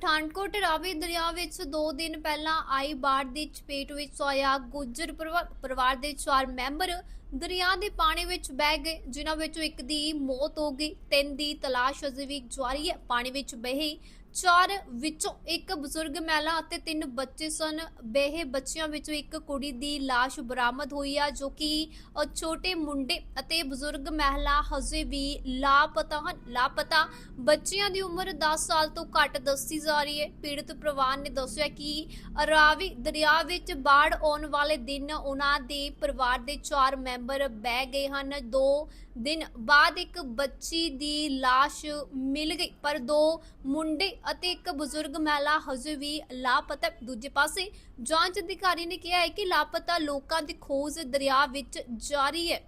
ਪਠਾਨਕੋਟ ਰਾਵੀ ਦਰਿਆ ਵਿੱਚ 2 ਦਿਨ ਪਹਿਲਾਂ ਆਈ ਬਾੜ ਦੀ ਚਪੇਟ ਵਿੱਚ ਆਇਆ ਗੁੱਜਰ ਪਰਿਵਾ- ਪਰਿਵਾਰ ਦੇ ਚਾਰ ਮੈਂਬਰ ਦਰਿਆ ਦੇ ਪਾਣੀ ਵਿੱਚ ਬਹਿ ਗਏ, ਜਿਨ੍ਹਾਂ ਵਿੱਚੋਂ ਇੱਕ ਦੀ ਮੌਤ ਹੋ ਗਈ, ਤਿੰਨ ਦੀ ਤਲਾਸ਼ ਅਜੇ ਵੀ ਜਾਰੀ ਹੈ। ਪਾਣੀ ਵਿੱਚ ਬਹੇ ਚਾਰ ਵਿੱਚੋਂ ਇੱਕ ਬਜ਼ੁਰਗ ਮਹਿਲਾ ਅਤੇ ਤਿੰਨ ਬੱਚੇ ਸਨ। ਬੇਹੇ ਬੱਚਿਆਂ ਵਿੱਚੋਂ ਇੱਕ ਕੁੜੀ ਦੀ ਲਾਸ਼ ਬਰਾਮਦ ਹੋਈ ਆ, ਜੋ ਕਿ ਛੋਟੇ ਮੁੰਡੇ ਅਤੇ ਬਜ਼ੁਰਗ ਮਹਿਲਾ ਹਜੇ ਵੀ ਲਾਪਤਾ ਹਨ। ਲਾਪਤਾ ਬੱਚਿਆਂ ਦੀ ਉਮਰ 10 ਸਾਲ ਤੋਂ ਘੱਟ ਦੱਸੀ ਜਾ ਰਹੀ ਹੈ। ਪੀੜਤ ਪਰਿਵਾਰ ਨੇ ਦੱਸਿਆ ਕਿ ਰਾਵੀ ਦਰਿਆ ਵਿੱਚ ਬਾੜ ਆਉਣ ਵਾਲੇ ਦਿਨ ਉਹਨਾਂ ਦੇ ਪਰਿਵਾਰ ਦੇ ਚਾਰ ਮੈਂਬਰ ਬਹਿ ਗਏ ਹਨ। ਦੋ ਦਿਨ ਬਾਅਦ ਇੱਕ ਬੱਚੀ ਦੀ ਲਾਸ਼ ਮਿਲ ਗਈ, ਪਰ ਦੋ ਮੁੰਡੇ ਅਤੇ ਇੱਕ ਬਜ਼ੁਰਗ ਮਹਿਲਾ ਹਜੇ ਵੀ ਲਾਪਤਾ ਹੈ। ਦੂਜੇ ਪਾਸੇ ਜਾਂਚ ਅਧਿਕਾਰੀ ਨੇ ਕਿਹਾ ਹੈ ਕਿ ਲਾਪਤਾ ਲੋਕਾਂ ਦੀ ਖੋਜ ਦਰਿਆ ਵਿੱਚ ਜਾਰੀ ਹੈ।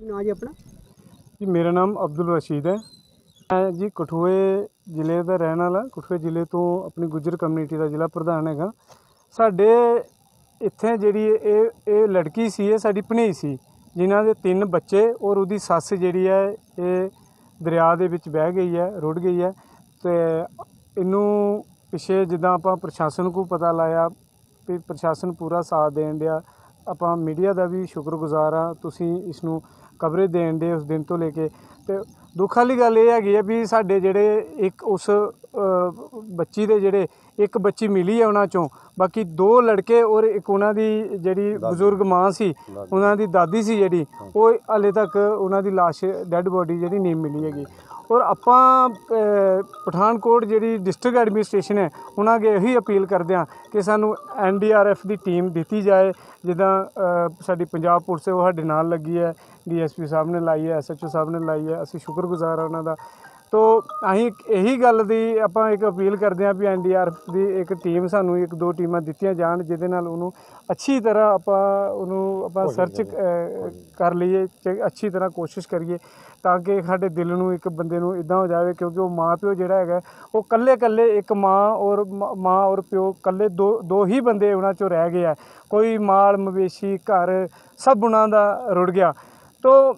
ਨਾ ਜੀ ਆਪਣਾ? ਜੀ ਮੇਰਾ ਨਾਮ ਅਬਦੁਲ ਰਸ਼ੀਦ ਹੈ। ਮੈਂ ਜੀ ਕਠੂਏ ਜ਼ਿਲ੍ਹੇ ਦਾ ਰਹਿਣ ਵਾਲਾ ਕਠੂਏ ਜ਼ਿਲ੍ਹੇ ਤੋਂ ਆਪਣੀ ਗੁੱਜਰ ਕਮਿਊਨਿਟੀ ਦਾ ਜ਼ਿਲ੍ਹਾ ਪ੍ਰਧਾਨ ਹੈਗਾ। ਸਾਡੇ ਇੱਥੇ ਜਿਹੜੀ ਇਹ ਇਹ ਲੜਕੀ ਸੀ ਇਹ ਸਾਡੀ ਭਣੇਈ ਸੀ ਜਿਨ੍ਹਾਂ ਦੇ ਤਿੰਨ ਬੱਚੇ ਔਰ ਉਹਦੀ ਸੱਸ ਜਿਹੜੀ ਹੈ ਇਹ ਦਰਿਆ ਦੇ ਵਿੱਚ ਬਹਿ ਗਈ ਹੈ ਰੁੜ ਗਈ ਹੈ। ਤੇ ਇਹਨੂੰ ਪਿਛੇ ਜਿੱਦਾਂ ਆਪਾਂ ਪ੍ਰਸ਼ਾਸਨ ਨੂੰ ਪਤਾ ਲਾਇਆ ਵੀ ਪ੍ਰਸ਼ਾਸਨ ਪੂਰਾ ਸਾਥ ਦੇਣ ਡਿਆ ਆਪਾਂ ਮੀਡੀਆ ਦਾ ਵੀ ਸ਼ੁਕਰਗੁਜ਼ਾਰ ਆ ਤੁਸੀਂ ਇਸ ਨੂੰ ਕਵਰੇਜ ਦੇਣ ਦੇ ਉਸ ਦਿਨ ਤੋਂ ਲੈ ਕੇ। ਤੇ ਦੁੱਖ ਵਾਲੀ ਗੱਲ ਇਹ ਹੈਗੀ ਆ ਵੀ ਸਾਡੇ ਜਿਹੜੇ ਇੱਕ ਉਸ ਬੱਚੀ ਦੇ ਜਿਹੜੇ ਇੱਕ ਬੱਚੀ ਮਿਲੀ ਹੈ ਉਹਨਾਂ ਚੋਂ ਬਾਕੀ ਦੋ ਲੜਕੇ ਔਰ ਇੱਕ ਉਹਨਾਂ ਦੀ ਜਿਹੜੀ ਬਜ਼ੁਰਗ ਮਾਂ ਸੀ ਉਹਨਾਂ ਦੀ ਦਾਦੀ ਸੀ ਜਿਹੜੀ ਉਹ ਹਾਲੇ ਤੱਕ ਉਹਨਾਂ ਦੀ ਲਾਸ਼ ਡੈੱਡ ਬੋਡੀ ਜਿਹੜੀ ਨਹੀਂ ਮਿਲੀ ਹੈਗੀ। ਔਰ ਆਪਾਂ ਪਠਾਨਕੋਟ ਜਿਹੜੀ ਡਿਸਟ੍ਰਿਕਟ ਐਡਮਿਨਿਸਟ੍ਰੇਸ਼ਨ ਹੈ, ਉਹਨਾਂ ਅੱਗੇ ਇਹੀ ਅਪੀਲ ਕਰਦੇ ਹਾਂ ਕਿ ਸਾਨੂੰ ਐਨਡੀਆਰਐਫ ਦੀ ਟੀਮ ਦਿੱਤੀ ਜਾਏ, ਜਿੱਦਾਂ ਸਾਡੀ ਪੰਜਾਬ ਪੁਲਿਸ ਹੈ, ਉਹ ਸਾਡੇ ਨਾਲ ਲੱਗੀ ਹੈ ਡੀਐਸਪੀ ਸਾਹਿਬ ਨੇ ਲਾਈ ਹੈ ਐਸਐਚਓ ਸਾਹਿਬ ਨੇ ਲਾਈ ਹੈ, ਅਸੀਂ ਸ਼ੁਕਰਗੁਜ਼ਾਰ ਹਾਂ ਉਹਨਾਂ ਦਾ। ਤੋ ਅਸੀਂ ਇਹੀ ਗੱਲ ਦੀ ਆਪਾਂ ਇੱਕ ਅਪੀਲ ਕਰਦੇ ਹਾਂ ਵੀ ਐਨਡੀਆਰਐਫ ਦੀ ਇੱਕ ਟੀਮ ਸਾਨੂੰ ਇੱਕ ਦੋ ਟੀਮਾਂ ਦਿੱਤੀਆਂ ਜਾਣ ਜਿਹਦੇ ਨਾਲ ਉਹਨੂੰ ਅੱਛੀ ਤਰ੍ਹਾਂ ਆਪਾਂ ਉਹਨੂੰ ਆਪਾਂ ਸਰਚ ਕਰ ਲਈਏ ਤੇ ਅੱਛੀ ਤਰ੍ਹਾਂ ਕੋਸ਼ਿਸ਼ ਕਰੀਏ ਤਾਂ ਕਿ ਸਾਡੇ ਦਿਲ ਨੂੰ ਇੱਕ ਬੰਦੇ ਨੂੰ ਇਦਾਂ ਹੋ ਜਾਵੇ ਕਿਉਂਕਿ ਉਹ ਮਾਂ ਪਿਓ ਜਿਹੜਾ ਹੈਗਾ ਉਹ ਕੱਲੇ ਕੱਲੇ ਇੱਕ ਮਾਂ ਔਰ ਮ- ਮਾਂ ਔਰ ਪਿਓ ਕੱਲੇ ਦੋ ਦੋ ਹੀ ਬੰਦੇ ਉਹਨਾਂ ਚੋਂ ਰਹਿ ਗਏ ਆ। ਕੋਈ ਮਾਲ ਮਵੇਸ਼ੀ ਘਰ ਸਭ ਉਹਨਾਂ ਦਾ ਰੁੜ ਗਿਆ। ਤੋ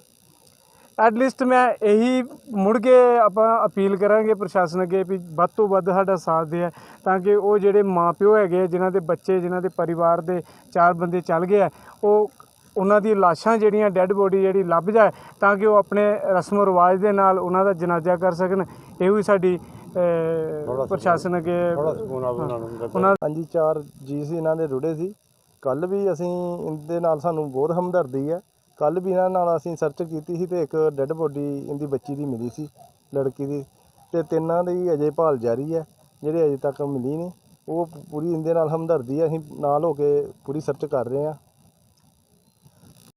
ਐਟ ਲੀਸਟ ਮੈਂ ਇਹੀ ਮੁੜ ਕੇ ਆਪਾਂ ਅਪੀਲ ਕਰਾਂਗੇ ਪ੍ਰਸ਼ਾਸਨ ਅੱਗੇ ਵੀ ਵੱਧ ਤੋਂ ਵੱਧ ਸਾਡਾ ਸਾਥ ਦੇ ਤਾਂ ਕਿ ਉਹ ਜਿਹੜੇ ਮਾਪਿਓ ਹੈਗੇ ਆ, ਜਿਨ੍ਹਾਂ ਦੇ ਬੱਚੇ ਜਿਨ੍ਹਾਂ ਦੇ ਪਰਿਵਾਰ ਦੇ ਚਾਰ ਬੰਦੇ ਚੱਲ ਗਏ ਆ ਉਹ ਉਹਨਾਂ ਦੀ ਲਾਸ਼ਾਂ ਜਿਹੜੀਆਂ ਡੈੱਡ ਬੋਡੀ ਜਿਹੜੀ ਲੱਭ ਜਾਏ ਤਾਂ ਕਿ ਉਹ ਆਪਣੇ ਰਸਮ ਰਿਵਾਜ ਦੇ ਨਾਲ ਉਹਨਾਂ ਦਾ ਜਨਾਜ਼ਾ ਕਰ ਸਕਣ। ਇਹ ਵੀ ਸਾਡੀ ਅਹ, ਪ੍ਰਸ਼ਾਸਨ ਅੱਗੇ ਉਹਨਾਂ ਹਾਂਜੀ ਚਾਰ ਜੀ ਸੀ ਇਹਨਾਂ ਦੇ ਰੁੜੇ ਸੀ। ਕੱਲ ਵੀ ਅਸੀਂ ਇਹਦੇ ਨਾਲ ਸਾਨੂੰ ਬਹੁਤ ਹਮਦਰਦੀ ਹੈ। ਕੱਲ ਵੀ ਇਹਨਾਂ ਨਾਲ ਅਸੀਂ ਸਰਚ ਕੀਤੀ ਸੀ ਤੇ ਇੱਕ ਡੈੱਡ ਬੋਡੀ ਇਹਦੀ ਬੱਚੀ ਦੀ ਮਿਲੀ ਸੀ, ਲੜਕੀ ਦੀ। ਤੇ ਤਿੰਨਾਂ ਦੀ ਅਜੇ ਭਾਲ ਜਾਰੀ ਹੈ, ਜਿਹੜੇ ਅਜੇ ਤੱਕ ਮਿਲੀ ਨਹੀਂ। ਉਹ ਪੂਰੀ ਇਹਦੇ ਨਾਲ ਹਮਦਰਦੀ ਹੈ, ਅਸੀਂ ਨਾਲ ਹੋ ਕੇ ਪੂਰੀ ਸਰਚ ਕਰ ਰਹੇ ਹਾਂ।